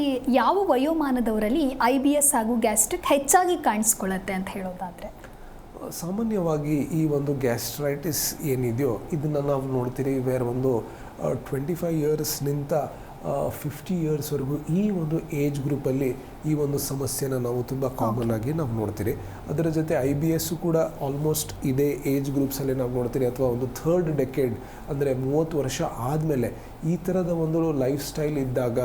ಈ ಯಾವ ವಯೋಮಾನದವರಲ್ಲಿ ಐ ಬಿ ಎಸ್ ಹಾಗೂ ಗ್ಯಾಸ್ಟ್ರಿಕ್ ಹೆಚ್ಚಾಗಿ ಕಾಣಿಸ್ಕೊಳ್ಳುತ್ತೆ ಅಂತ ಹೇಳೋದಾದರೆ? ಸಾಮಾನ್ಯವಾಗಿ ಈ ಒಂದು ಗ್ಯಾಸ್ಟ್ರೈಟಿಸ್ ಏನಿದೆಯೋ ಇದನ್ನು ನಾವು ನೋಡ್ತೀರಿ ವೇರ್ ಒಂದು ಟ್ವೆಂಟಿ ಫೈವ್ ಇಯರ್ಸ್ನಿಂದ ಫಿಫ್ಟಿ ಇಯರ್ಸ್ವರೆಗೂ ಈ ಒಂದು ಏಜ್ ಗ್ರೂಪಲ್ಲಿ ಈ ಒಂದು ಸಮಸ್ಯೆನ ನಾವು ತುಂಬ ಕಾಮನ್ ಆಗಿ ನಾವು ನೋಡ್ತೀರಿ. ಅದರ ಜೊತೆ ಐ ಬಿ ಎಸ್ಸು ಕೂಡ ಆಲ್ಮೋಸ್ಟ್ ಇದೇ ಏಜ್ ಗ್ರೂಪ್ಸಲ್ಲಿ ನಾವು ನೋಡ್ತೀರಿ ಅಥವಾ ಒಂದು ಥರ್ಡ್ ಡೆಕೆಡ್ ಅಂದರೆ ಮೂವತ್ತು ವರ್ಷ ಆದಮೇಲೆ ಈ ಥರದ ಒಂದು ಲೈಫ್ ಸ್ಟೈಲ್ ಇದ್ದಾಗ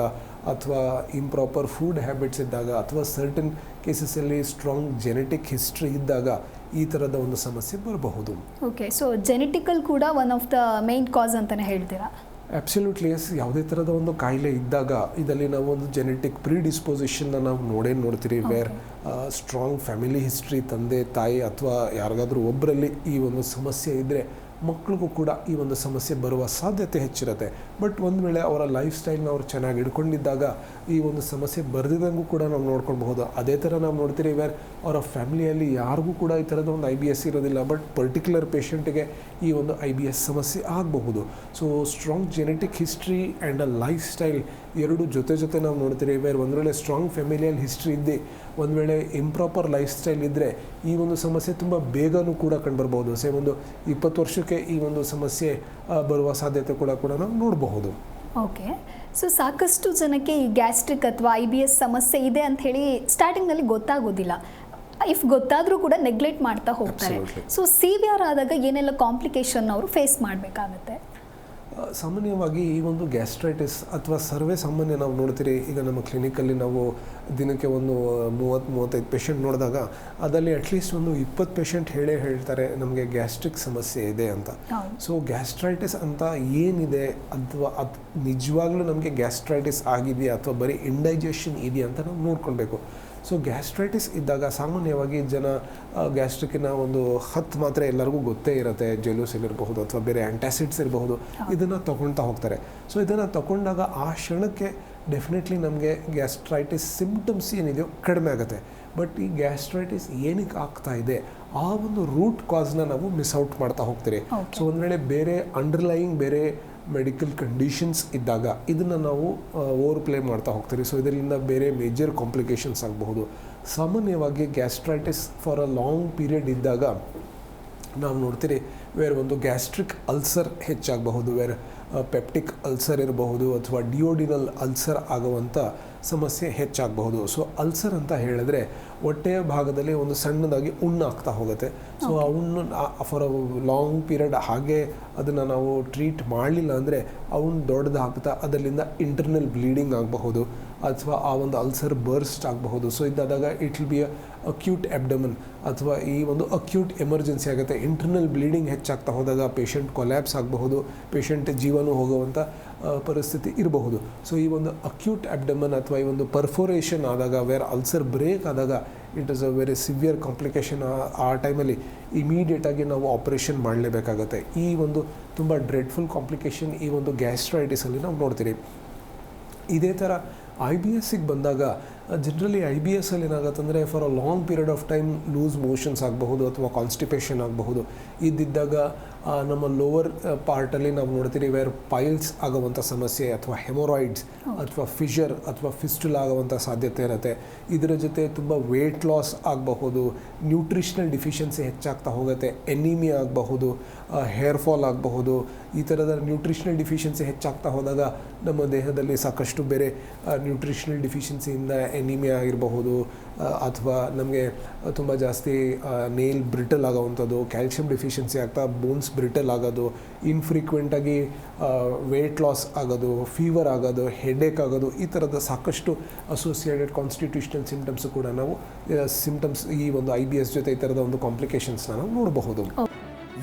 ಅಥವಾ ಇಂಪ್ರಾಪರ್ ಫುಡ್ ಹ್ಯಾಬಿಟ್ಸ್ ಇದ್ದಾಗ ಅಥವಾ ಸರ್ಟನ್ ಕೇಸಸಲ್ಲಿ ಸ್ಟ್ರಾಂಗ್ ಜೆನೆಟಿಕ್ ಹಿಸ್ಟ್ರಿ ಇದ್ದಾಗ ಈ ಥರದ ಒಂದು ಸಮಸ್ಯೆ ಬರಬಹುದು. ಓಕೆ ಸೊ ಜೆನೆಟಿಕಲ್ ಕೂಡ one of the main cause ಅಂತಲೇ ಹೇಳ್ತೀರಾ? ಅಬ್ಸಲ್ಯೂಟ್ಲಿ ಎಸ್ ಯಾವುದೇ ಥರದ ಒಂದು ಕಾಯಿಲೆ ಇದ್ದಾಗ ಇದರಲ್ಲಿ ನಾವು ಒಂದು ಜೆನೆಟಿಕ್ ಪ್ರಿಡಿಸ್ಪೊಸಿಷನ್ನ ನಾವು ನೋಡೇ ನೋಡ್ತೀರಿ ವೇರ್ ಸ್ಟ್ರಾಂಗ್ ಫ್ಯಾಮಿಲಿ ಹಿಸ್ಟ್ರಿ ತಂದೆ ತಾಯಿ ಅಥವಾ ಯಾರಿಗಾದರೂ ಒಬ್ಬರಲ್ಲಿ ಈ ಒಂದು ಸಮಸ್ಯೆ ಇದ್ದರೆ ಮಕ್ಳಿಗೂ ಕೂಡ ಈ ಒಂದು ಸಮಸ್ಯೆ ಬರುವ ಸಾಧ್ಯತೆ ಹೆಚ್ಚಿರುತ್ತೆ. ಬಟ್ ಒಂದು ವೇಳೆ ಅವರ ಲೈಫ್ ಸ್ಟೈಲ್ನ ಅವ್ರು ಚೆನ್ನಾಗಿ ಇಟ್ಕೊಂಡಿದ್ದಾಗ ಈ ಒಂದು ಸಮಸ್ಯೆ ಬರೆದಿದ್ದಂಗೂ ಕೂಡ ನಾವು ನೋಡ್ಕೊಳ್ಬಹುದು. ಅದೇ ಥರ ನಾವು ನೋಡ್ತೀರಿ ವೇರ್ ಅವರ ಫ್ಯಾಮಿಲಿಯಲ್ಲಿ ಯಾರಿಗೂ ಕೂಡ ಈ ಥರದ ಒಂದು ಐ ಬಿ ಎಸ್ ಇರೋದಿಲ್ಲ. ಬಟ್ ಪರ್ಟಿಕ್ಯುಲರ್ ಪೇಷಂಟಿಗೆ ಈ ಒಂದು ಐ ಬಿ ಎಸ್ ಸಮಸ್ಯೆ ಆಗಬಹುದು. So strong genetic history and a lifestyle ಎರಡು ಜೊತೆ ಜೊತೆ ನಾವು ನೋಡ್ತೀರಿ ಬೇರೆ ಒಂದು ವೇಳೆ ಸ್ಟ್ರಾಂಗ್ ಫ್ಯಾಮಿಲಿಯಲ್ ಹಿಸ್ಟ್ರಿ ಇದ್ದೆ ಒಂದು ವೇಳೆ ಇಂಪ್ರಾಪರ್ ಲೈಫ್ ಸ್ಟೈಲ್ ಇದ್ದರೆ ಈ ಒಂದು ಸಮಸ್ಯೆ ತುಂಬ ಬೇಗನೂ ಕೂಡ ಕಂಡುಬರ್ಬೋದು ಸೇಮ್ ಒಂದು ಇಪ್ಪತ್ತು ವರ್ಷಕ್ಕೆ ಈ ಒಂದು ಸಮಸ್ಯೆ ಬರುವ ಸಾಧ್ಯತೆ ಕೂಡ ಕೂಡ ನಾವು ನೋಡಬಹುದು. ಓಕೆ. ಸೊ ಸಾಕಷ್ಟು ಜನಕ್ಕೆ ಈ ಗ್ಯಾಸ್ಟ್ರಿಕ್ ಅಥವಾ ಐ ಬಿ ಎಸ್ ಸಮಸ್ಯೆ ಇದೆ ಅಂತ ಹೇಳಿ ಸ್ಟಾರ್ಟಿಂಗ್ನಲ್ಲಿ ಗೊತ್ತಾಗೋದಿಲ್ಲ. ಇಫ್ ಗೊತ್ತಾದರೂ ಕೂಡ ನೆಗ್ಲೆಕ್ಟ್ ಮಾಡ್ತಾ ಹೋಗ್ತಾರೆ. ಸೊ ಸಿವಿಯರ್ ಆದಾಗ ಏನೆಲ್ಲ ಕಾಂಪ್ಲಿಕೇಶನ್ ಅವರು ಫೇಸ್ ಮಾಡಬೇಕಾಗತ್ತೆ? ಸಾಮಾನ್ಯವಾಗಿ ಈ ಒಂದು ಗ್ಯಾಸ್ಟ್ರೈಟಿಸ್ ಅಥವಾ ಸರ್ವೇ ಸಾಮಾನ್ಯ ನಾವು ನೋಡ್ತೀರಿ ಈಗ ನಮ್ಮ ಕ್ಲಿನಿಕಲ್ಲಿ ನಾವು ದಿನಕ್ಕೆ ಒಂದು ಮೂವತ್ತು ಮೂವತ್ತೈದು ಪೇಷಂಟ್ ನೋಡಿದಾಗ ಅದರಲ್ಲಿ ಅಟ್ಲೀಸ್ಟ್ ಒಂದು ಇಪ್ಪತ್ತು ಪೇಷಂಟ್ ಹೇಳೇ ಹೇಳ್ತಾರೆ ನಮಗೆ ಗ್ಯಾಸ್ಟ್ರಿಕ್ ಸಮಸ್ಯೆ ಇದೆ ಅಂತ. ಸೊ ಗ್ಯಾಸ್ಟ್ರೈಟಿಸ್ ಅಂತ ಏನಿದೆ ಅಥವಾ ಅದು ನಿಜವಾಗ್ಲೂ ನಮಗೆ ಗ್ಯಾಸ್ಟ್ರೈಟಿಸ್ ಆಗಿದೆಯಾ ಅಥವಾ ಬರೀ ಇಂಡೈಜೆಷನ್ ಇದೆಯಾ ಅಂತ ನಾವು ನೋಡ್ಕೊಳ್ಬೇಕು ಸೊ ಗ್ಯಾಸ್ಟ್ರೈಟಿಸ್ ಇದ್ದಾಗ ಸಾಮಾನ್ಯವಾಗಿ ಜನ ಗ್ಯಾಸ್ಟ್ರಿಕ್ಕಿನ ಒಂದು ಹತ್ತು ಮಾತ್ರ ಎಲ್ಲರಿಗೂ ಗೊತ್ತೇ ಇರುತ್ತೆ. ಜೆಲೂಸಿಲ್ ಇರಬಹುದು ಅಥವಾ ಬೇರೆ ಆ್ಯಂಟಾಸಿಡ್ಸ್ ಇರಬಹುದು. ಇದನ್ನು ತಗೊಳ್ತಾ ಹೋಗ್ತಾರೆ. ಸೊ ಇದನ್ನು ತಗೊಂಡಾಗ ಆ ಕ್ಷಣಕ್ಕೆ ಡೆಫಿನೆಟ್ಲಿ ನಮಗೆ ಗ್ಯಾಸ್ಟ್ರೈಟಿಸ್ ಸಿಂಪ್ಟಮ್ಸ್ ಏನಿದೆಯೋ ಕಡಿಮೆ ಆಗುತ್ತೆ. ಬಟ್ ಈ ಗ್ಯಾಸ್ಟ್ರೈಟಿಸ್ ಏನಕ್ಕೆ ಆಗ್ತಾ ಇದೆ? ಆ ಒಂದು ರೂಟ್ ಕಾಸ್ನ ನಾವು ಮಿಸ್ ಔಟ್ ಮಾಡ್ತಾ ಹೋಗ್ತೀರಿ. ಸೊ ಒಂದು ವೇಳೆ ಬೇರೆ ಅಂಡರ್ಲೈಯಿಂಗ್ ಬೇರೆ ಮೆಡಿಕಲ್ ಕಂಡೀಷನ್ಸ್ ಇದ್ದಾಗ ಇದನ್ನು ನಾವು ಓವರ್ ಪ್ಲೇ ಮಾಡ್ತಾ ಹೋಗ್ತೀರಿ. ಸೊ ಇದರಿಂದ ಬೇರೆ ಮೇಜರ್ ಕಾಂಪ್ಲಿಕೇಶನ್ಸ್ ಆಗಬಹುದು. ಸಾಮಾನ್ಯವಾಗಿ gastritis for a long period ಇದ್ದಾಗ ನಾವು ನೋಡ್ತೀರಿ ವೇರ್ ಒಂದು ಗ್ಯಾಸ್ಟ್ರಿಕ್ ಅಲ್ಸರ್ ಹೆಚ್ಚಾಗಬಹುದು ವೇರ್ ಪೆಪ್ಟಿಕ್ ಅಲ್ಸರ್ ಇರಬಹುದು ಅಥವಾ ಡಿಯೋಡಿನಲ್ ಅಲ್ಸರ್ ಆಗುವಂಥ ಸಮಸ್ಯೆ ಹೆಚ್ಚಾಗಬಹುದು. ಸೊ ಅಲ್ಸರ್ ಅಂತ ಹೇಳಿದ್ರೆ ಹೊಟ್ಟೆಯ ಭಾಗದಲ್ಲಿ ಒಂದು ಸಣ್ಣದಾಗಿ ಉಣ್ಣು ಆಗ್ತಾ ಹೋಗುತ್ತೆ. ಸೊ ಆ ಹುಣ್ಣು ಫಾರ್ ಅ ಲಾಂಗ್ ಪೀರಿಯಡ್ ಹಾಗೆ ಅದನ್ನು ನಾವು ಟ್ರೀಟ್ ಮಾಡಲಿಲ್ಲ ಅಂದರೆ ಹುಣ್ಣು ದೊಡ್ಡದಾಗ್ತಾ ಅದರಿಂದ ಇಂಟರ್ನಲ್ ಬ್ಲೀಡಿಂಗ್ ಆಗಬಹುದು ಅಥವಾ ಆ ಒಂದು ಅಲ್ಸರ್ ಬರ್ಸ್ಟ್ ಆಗಬಹುದು. So ಇದಾದಾಗ it will be acute abdomen ಅಥವಾ ಈ ಒಂದು ಅಕ್ಯೂಟ್ ಎಮರ್ಜೆನ್ಸಿ ಆಗುತ್ತೆ. ಇಂಟರ್ನಲ್ ಬ್ಲೀಡಿಂಗ್ ಹೆಚ್ಚಾಗ್ತಾ ಹೋದಾಗ ಪೇಷಂಟ್ ಕೊಲ್ಯಾಪ್ಸ್ ಆಗಬಹುದು. ಪೇಷಂಟ್ ಜೀವನ ಹೋಗುವಂಥ ಪರಿಸ್ಥಿತಿ ಇರಬಹುದು. ಸೊ ಈ ಒಂದು ಅಕ್ಯೂಟ್ ಅಬ್ಡಮನ್ ಅಥವಾ ಈ ಒಂದು ಪರ್ಫೋರೇಷನ್ ಆದಾಗ ವೇರ್ ಅಲ್ಸರ್ ಬ್ರೇಕ್ ಆದಾಗ it is a very severe complication ಆ ಟೈಮಲ್ಲಿ ಇಮಿಡಿಯೇಟಾಗಿ ನಾವು ಆಪರೇಷನ್ ಮಾಡಲೇಬೇಕಾಗತ್ತೆ. ಈ ಒಂದು ತುಂಬ ಡ್ರೆಡ್ಫುಲ್ ಕಾಂಪ್ಲಿಕೇಶನ್ ಈ ಒಂದು ಗ್ಯಾಸ್ಟ್ರೈಟಿಸಲ್ಲಿ ನಾವು ನೋಡ್ತೀರಿ. ಇದೇ ಥರ ಐ ಬಿ ಎಸ್ಸಿಗೆ ಬಂದಾಗ ಜನರಲಿ ಐ ಬಿ ಎಸ್ಸಲ್ಲಿ ಏನಾಗುತ್ತಂದರೆ for a long period of time loose motions ಆಗಬಹುದು ಅಥವಾ ಕಾನ್ಸ್ಟಿಪೇಷನ್ ಆಗಬಹುದು. ಇದ್ದಿದ್ದಾಗ ನಮ್ಮ ಲೋವರ್ ಪಾರ್ಟಲ್ಲಿ ನಾವು ನೋಡ್ತೀರಿ ವೇರ್ ಪೈಲ್ಸ್ ಆಗುವಂಥ ಸಮಸ್ಯೆ ಅಥವಾ ಹೆಮೊರಾಯ್ಡ್ಸ್ ಅಥವಾ ಫಿಷರ್ ಅಥವಾ ಫಿಸ್ಟುಲ್ ಆಗುವಂಥ ಸಾಧ್ಯತೆ ಇರುತ್ತೆ. ಇದರ ಜೊತೆ ತುಂಬ ವೇಟ್ ಲಾಸ್ ಆಗಬಹುದು ನ್ಯೂಟ್ರಿಷನಲ್ ಡಿಫಿಷಿಯನ್ಸಿ ಹೆಚ್ಚಾಗ್ತಾ ಹೋಗುತ್ತೆ ಎನಿಮಿಯಾ ಆಗಬಹುದು ಹೇರ್ ಫಾಲ್ ಆಗಬಹುದು, ಈ ಥರದ ನ್ಯೂಟ್ರಿಷನಲ್ ಡಿಫಿಷಿಯನ್ಸಿ ಹೆಚ್ಚಾಗ್ತಾ ಹೋದಾಗ ನಮ್ಮ ದೇಹದಲ್ಲಿ ಸಾಕಷ್ಟು ಬೇರೆ ನ್ಯೂಟ್ರಿಷನಲ್ ಡಿಫಿಷಿಯನ್ಸಿಯಿಂದ ಎನಿಮಿಯಾ ಆಗಿರಬಹುದು ಅಥವಾ ನಮಗೆ ತುಂಬ ಜಾಸ್ತಿ ನೇಲ್ ಬ್ರಿಟಲ್ ಆಗೋವಂಥದ್ದು ಕ್ಯಾಲ್ಶಿಯಂ ಡಿಫಿಷಿಯನ್ಸಿ ಆಗ್ತಾ ಬೋನ್ಸ್ ಬ್ರಿಟಲ್ ಆಗೋದು ಇನ್ಫ್ರೀಕ್ವೆಂಟಾಗಿ ವೇಟ್ ಲಾಸ್ ಆಗೋದು ಫೀವರ್ ಆಗೋದು ಹೆಡೇಕ್ ಆಗೋದು, ಈ ಥರದ ಸಾಕಷ್ಟು ಅಸೋಸಿಯೇಟೆಡ್ ಕಾನ್ಸ್ಟಿಟ್ಯೂಷನಲ್ ಸಿಂಪ್ಟಮ್ಸ್ ಕೂಡ ನಾವು ಸಿಂಪ್ಟಮ್ಸ್ ಈ ಒಂದು ಐ ಬಿ ಎಸ್ ಜೊತೆ ಈ ಥರದ ಒಂದು ಕಾಂಪ್ಲಿಕೇಶನ್ಸ್ನ ನಾವು ನೋಡಬಹುದು.